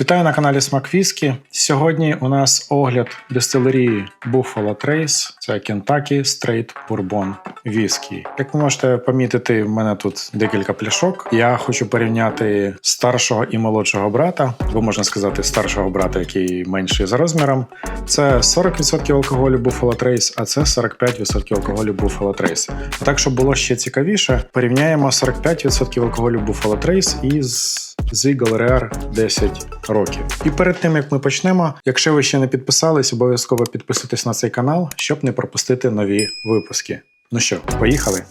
Вітаю на каналі Смак Віскі. Сьогодні у нас огляд дистилерії Buffalo Trace. Це Kentucky Straight Bourbon Whisky. Як ви можете помітити, в мене тут декілька пляшок. Я хочу порівняти старшого і молодшого брата, або можна сказати, старшого брата, який менший за розміром. Це 40% алкоголю Buffalo Trace, а це 45% алкоголю Buffalo Trace. А так, щоб було ще цікавіше, порівняємо 45% алкоголю Buffalo Trace із з Rare 10 років. І перед тим як ми почнемо, якщо ви ще не підписались, обов'язково підписуйтесь на цей канал, щоб не пропустити нові випуски. Ну що, поїхали?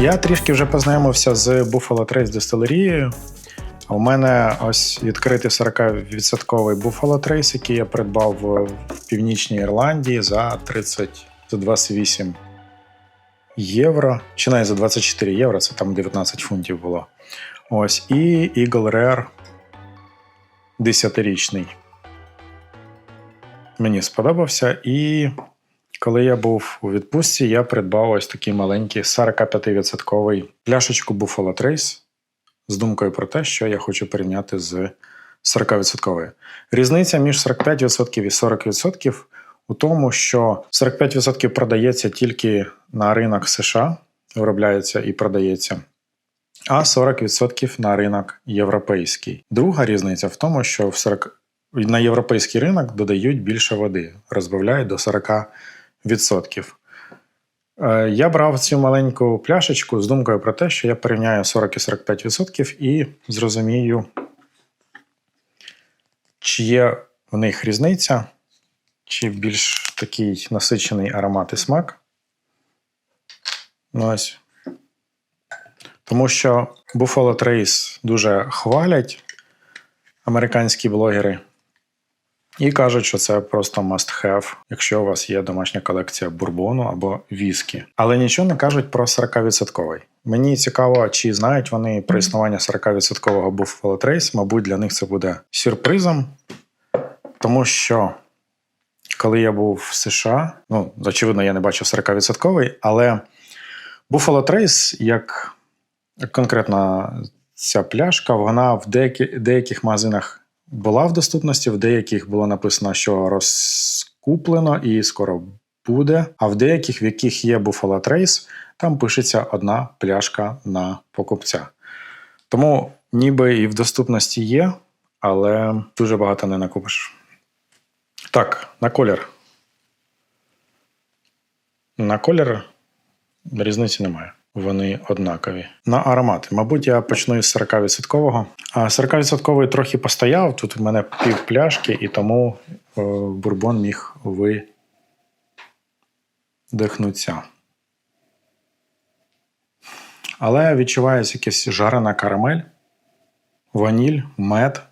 Я трішки вже познайомився з Buffalo Trace дистилерією. У мене ось відкритий 40% Buffalo Trace, який я придбав в північній Ірландії за 30 за 28 євро. Чи навіть за 24 євро, це там 19 фунтів було. Ось, і Eagle Rare 10-річний. Мені сподобався. І коли я був у відпустці, я придбав ось такий маленький 45% пляшечку Buffalo Trace з думкою про те, що я хочу порівняти з 40%. Різниця між 45% і 40% у тому, що 45% продається тільки на ринок США, виробляється і продається а 40% на ринок європейський. Друга різниця в тому, що в 40... на європейський ринок додають більше води, розбавляють до 40%. Е, Я брав цю маленьку пляшечку з думкою про те, що я порівняю 40 і 45% і зрозумію, чи є в них різниця, чи більш такий насичений аромат і смак. Ну ось тому що Buffalo Trace дуже хвалять американські блогери і кажуть, що це просто must have, якщо у вас є домашня колекція бурбону або віскі. Але нічого не кажуть про 40%. Мені цікаво, чи знають вони про існування 40% Buffalo Trace. Мабуть, для них це буде сюрпризом, тому що. Коли я був в США, ну, очевидно, я не бачив 40%, але Buffalo Trace, як конкретно ця пляшка, вона в деяких магазинах була в доступності, в деяких було написано, що розкуплено і скоро буде. А в деяких, в яких є Buffalo Trace, там пишеться одна пляшка на покупця. Тому ніби і в доступності є, але дуже багато не накупиш. Так, на колір. На колір різниці немає. Вони однакові. На аромат. Мабуть, я почну із 40%. А 40% трохи постояв. Тут в мене пів пляшки, і тому е, бурбон міг видихнутися. Але відчувається якась жарена карамель, ваніль, мед.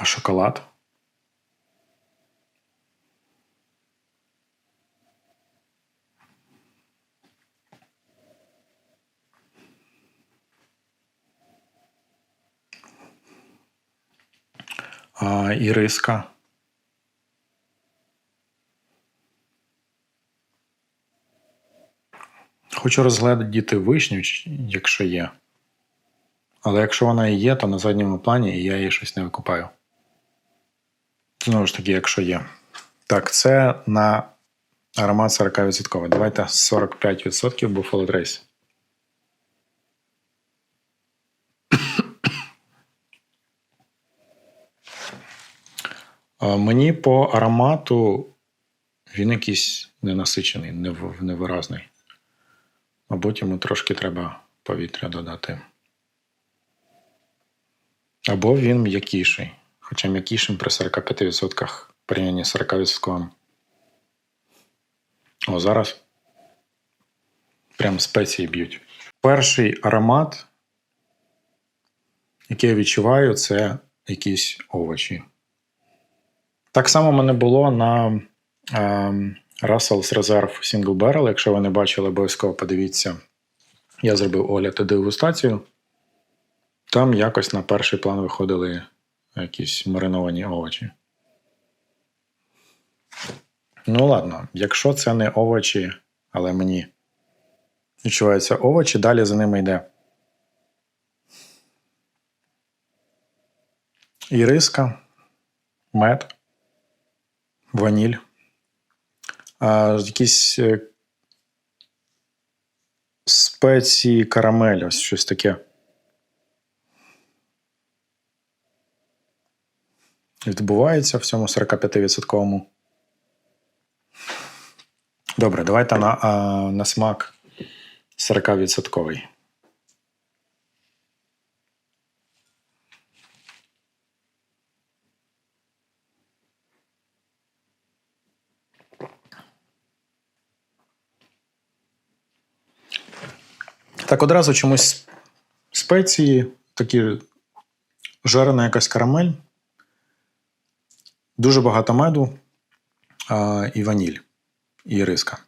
А шоколад. а, іриска. Хочу розглядати вишню, якщо є. Але якщо вона і є, то на задньому плані і я її щось не викупаю. Знову ж таки, якщо є. Так, це на аромат 40%. Давайте 45% Buffalo Trace. Мені по аромату він якийсь ненасичений, невиразний. Мабуть, йому трошки треба повітря додати. Або він м'якіший. Хоча м'якішим при 45% порівнянні з 40%. О, зараз прям спеції б'ють. Перший аромат, який я відчуваю, це якісь овочі. Так само мене було на е, Russell's Reserve Single Barrel. Якщо ви не бачили, обов'язково подивіться. Я зробив огляд і дегустацію. Там якось на перший план виходили якісь мариновані овочі. Ну, ладно, якщо це не овочі але мені відчуваються овочі, далі за ними йде. Іриска, мед, ваніль, якісь е, спеції, карамель, ось щось таке. Відбувається в цьому 45%. Добре, давайте на, на смак 40%. Так одразу чомусь спеції, такі жарена якась карамель, дуже багато меду а, і ваніль, і риска.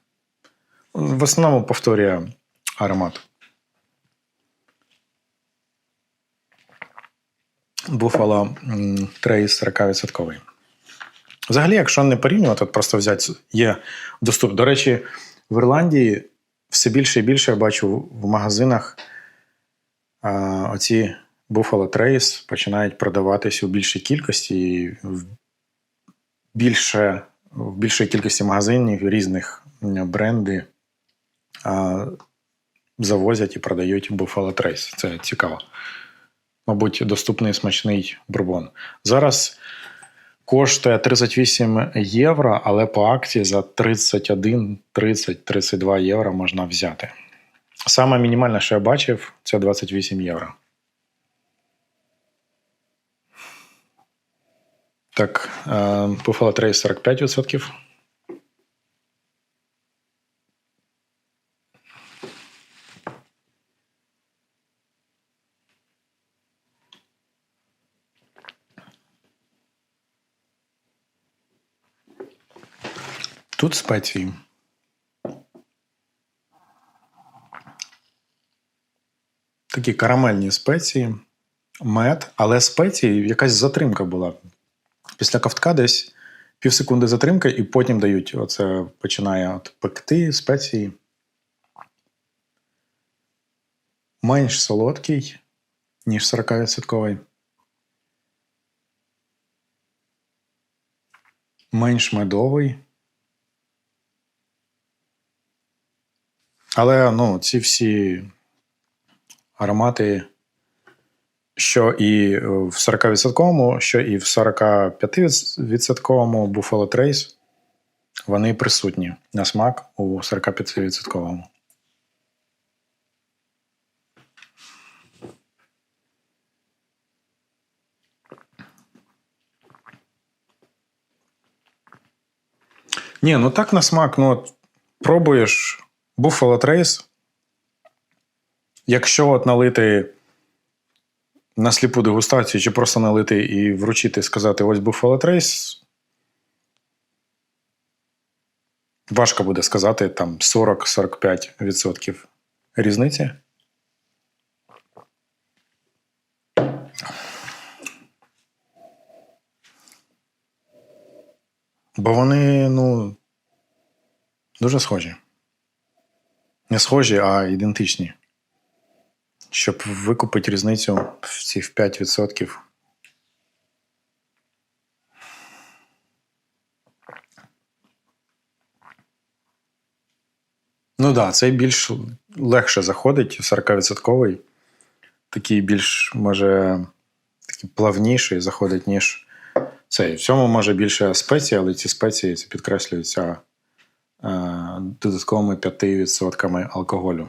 В основному повторює аромат. Буфало Трейс 40%. Взагалі, якщо не порівнювати, просто взяти є доступ. До речі, в Ірландії все більше і більше я бачу в магазинах а, оці Buffalo Trace починають продаватись у більшій кількості і в більше, в більшій кількості магазинів різних бренди а, завозять і продають Buffalo Trace. Це цікаво. Мабуть, доступний смачний бурбон. Зараз коштує 38 євро, але по акції за 31, 30, 32 євро можна взяти. Саме мінімальне, що я бачив, це 28 євро. Так, Buffalo Trace 45%. Тут спеції. Такі карамельні спеції, мед, але спеції якась затримка була. Після ковтка десь пів секунди затримка, і потім дають оце починає от пекти спеції. Менш солодкий, ніж 40%. Менш медовий. Але ну, ці всі аромати, що і в 40%, що і в 45% Buffalo Trace, вони присутні на смак у 45%. Ні, ну так на смак, ну от пробуєш. Buffalo Trace. Якщо от налити на сліпу дегустацію, чи просто налити і вручити сказати ось Buffalo Trace, важко буде сказати там 40-45% різниці. Бо вони, ну, дуже схожі. Не схожі, а ідентичні. Щоб викупити різницю в ці 5%. Ну так, да, цей більш легше заходить, 40%. Такий більш, може, такий плавніший заходить, ніж цей. В цьому може більше спеції, але ці спеції підкреслюються додатковими 5% алкоголю.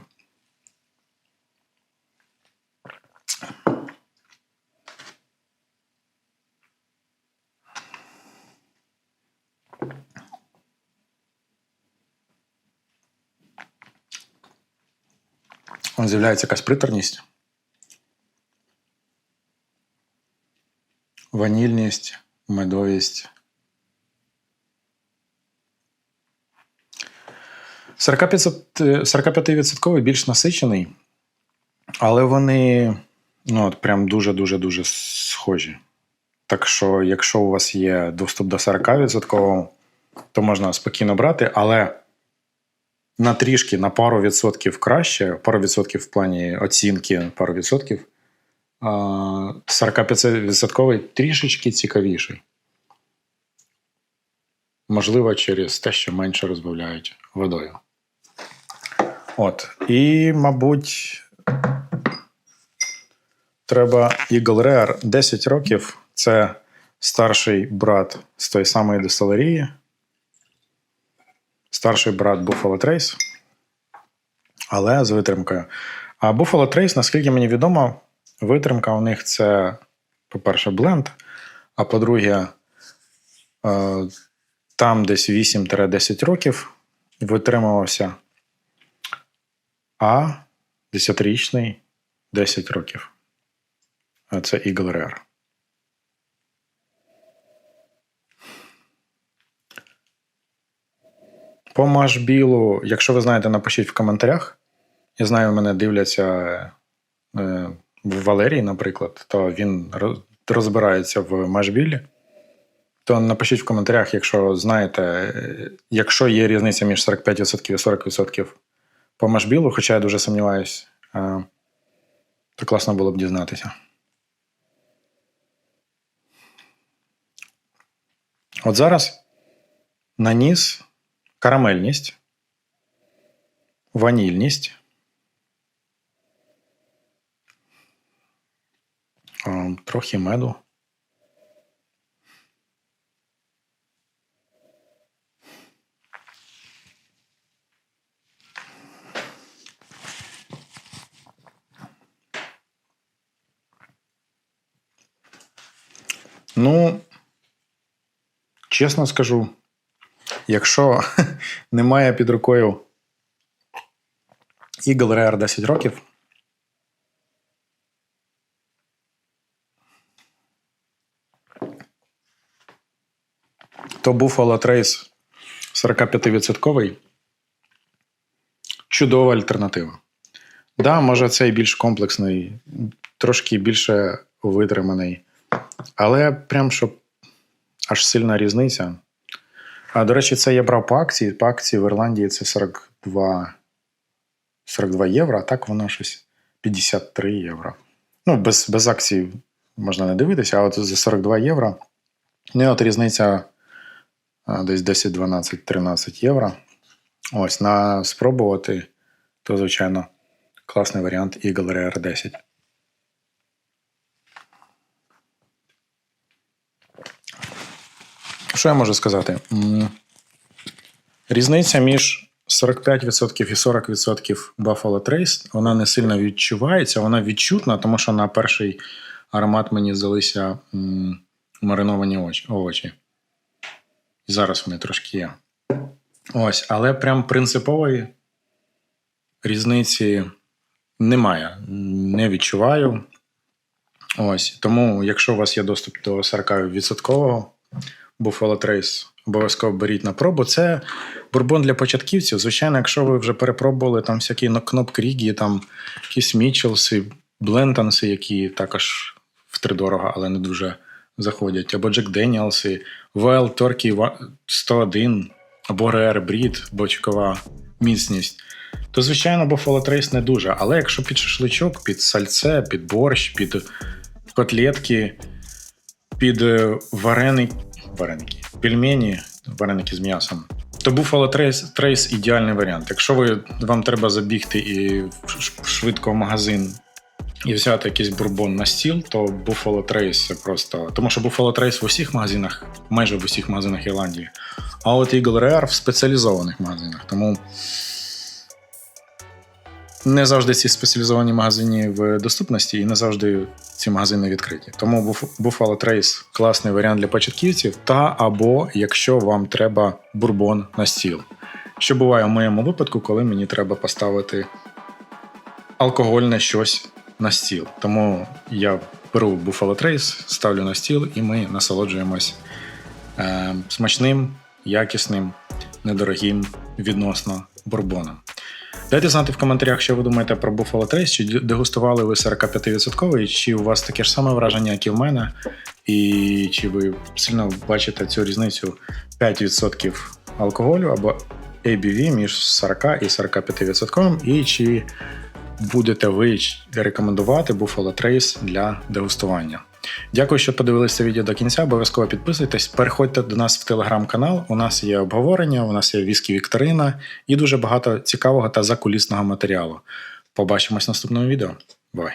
З'являється якась приторність, ванільність, медовість. 45% більш насичений, але вони ну, от прям дуже-дуже дуже схожі. Так що, якщо у вас є доступ до 40%, то можна спокійно брати, але на трішки, на пару відсотків краще, пару відсотків в плані оцінки, пару відсотків. 45% трішечки цікавіший. Можливо, через те, що менше розбавляють водою. От. І, мабуть, треба Eagle Rare 10 років. Це старший брат з тої самої дистилерії. Старший брат Buffalo Trace. Але з витримкою. А Buffalo Trace, наскільки мені відомо, витримка у них це, по-перше, бленд, а по-друге, е, там десь 8-10 років витримувався. А 10-річний 10 років. А це Eagle Rare. По Машбілу, якщо ви знаєте, напишіть в коментарях. Я знаю, мене дивляться е, Валерій, наприклад, то він розбирається в Машбілі. То напишіть в коментарях, якщо знаєте, е, якщо є різниця між 45% і 40% по Машбілу, хоча я дуже сумніваюсь, е, то класно було б дізнатися. От зараз наніс карамельність, ванільність, е, трохи меду. Ну, чесно скажу, якщо немає під рукою Eagle Rare 10 років, то Buffalo Trace 45% чудова альтернатива. Да, може, цей більш комплексний, трошки більше витриманий. Але прям щоб аж сильна різниця. А до речі, це я брав по акції. По акції в Ірландії це 42, 42 євро, а так воно щось 53 євро. Ну, без, без акцій можна не дивитися, а от за 42 євро. Ну, і от різниця десь 10, 12, 13 євро. Ось на спробувати, то, звичайно, класний варіант Eagle Rare 10. Що я можу сказати? Різниця між 45% і 40% Buffalo Trace, вона не сильно відчувається, вона відчутна, тому що на перший аромат мені здалися мариновані овочі. І зараз вони трошки є. Ось, але прям принципової різниці немає. Не відчуваю. Ось. Тому, якщо у вас є доступ до 40% Buffalo Trace, обов'язково беріть на пробу. Це бурбон для початківців. Звичайно, якщо ви вже перепробували там всякі кнопкрігі, там якісь Мітчелси, Блентонси, які також втридорога, але не дуже заходять, або Джек Деніелси, Wild Turkey 101, або Rare Breed, бочкова міцність. То, звичайно, Buffalo Trace не дуже. Але якщо під шашличок, під сальце, під борщ, під котлетки, під е, вареники, пельмені, вареники з м'ясом, то Buffalo Trace, Trace ідеальний варіант. Якщо ви, вам треба забігти і швидко в магазин і взяти якийсь бурбон на стіл, то Buffalo Trace просто. Тому що Buffalo Trace в усіх магазинах, майже в усіх магазинах Ірландії. А от Eagle Rare в спеціалізованих магазинах. Тому не завжди ці спеціалізовані магазини в доступності і не завжди ці магазини відкриті. Тому Buff- Buffalo Trace класний варіант для початківців, та або якщо вам треба бурбон на стіл. Що буває в моєму випадку, коли мені треба поставити алкогольне щось на стіл. Тому я беру Buffalo Trace, ставлю на стіл, і ми насолоджуємось е, смачним, якісним, недорогим відносно бурбоном. Дайте знати в коментарях, що ви думаєте про Buffalo Trace, чи дегустували ви 45%, чи у вас таке ж саме враження, як і в мене, і чи ви сильно бачите цю різницю 5% алкоголю або ABV між 40 і 45%, і чи будете ви рекомендувати Buffalo Trace для дегустування. Дякую, що подивилися відео до кінця. Обов'язково підписуйтесь, переходьте до нас в телеграм-канал. У нас є обговорення, у нас є віскі Вікторина і дуже багато цікавого та закулісного матеріалу. Побачимось в наступному відео. Бувай!